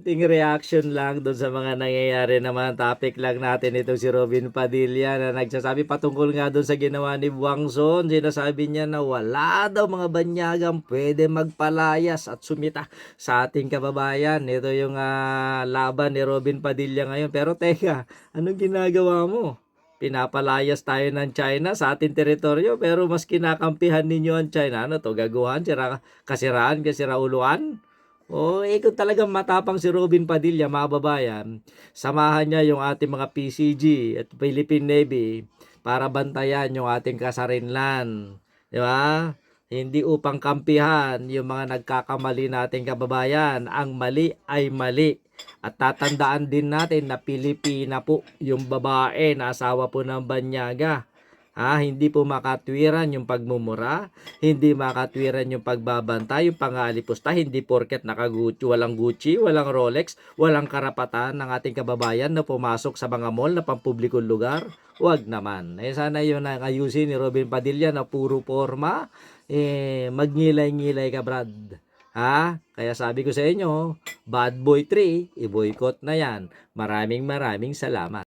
Ting reaction lang doon sa mga nangyayari naman. Topic lang natin ito si Robin Padilla na nagsasabi patungkol nga doon sa ginawa ni Wang Son. Sinasabi niya na wala daw mga banyagang pwede magpalayas at sumita sa ating kababayan. Ito yung ah, laban ni Robin Padilla ngayon. Pero teka, anong ginagawa mo? Pinapalayas tayo ng China sa ating teritoryo pero mas kinakampihan ninyo ang China. Ano to? Gaguhan? Sira, kasiraan? Kasirauluan? O, eh kung talagang matapang si Robin Padilla, mga babayan, samahan niya yung ating mga PCG at Philippine Navy para bantayan yung ating kasarinlan. Di ba? Hindi upang kampihan yung mga nagkakamali nating kababayan. Ang mali ay mali. At tatandaan din natin na Pilipina po yung babae na asawa po ng banyaga. Ha, hindi po makatwiran yung pagmumura, hindi makatwiran yung pagbabanta, yung pangalipusta, hindi porket nakagucci, walang Gucci, walang Rolex, walang karapatan ng ating kababayan na pumasok sa mga mall na pampublikong lugar. Huwag naman. Eh, sana yun ang ayusin ni Robin Padilla na puro forma. Eh, magngilay-ngilay ka, Brad. Ha? Kaya sabi ko sa inyo, Bad Boy 3, i-boycott na yan. Maraming maraming salamat.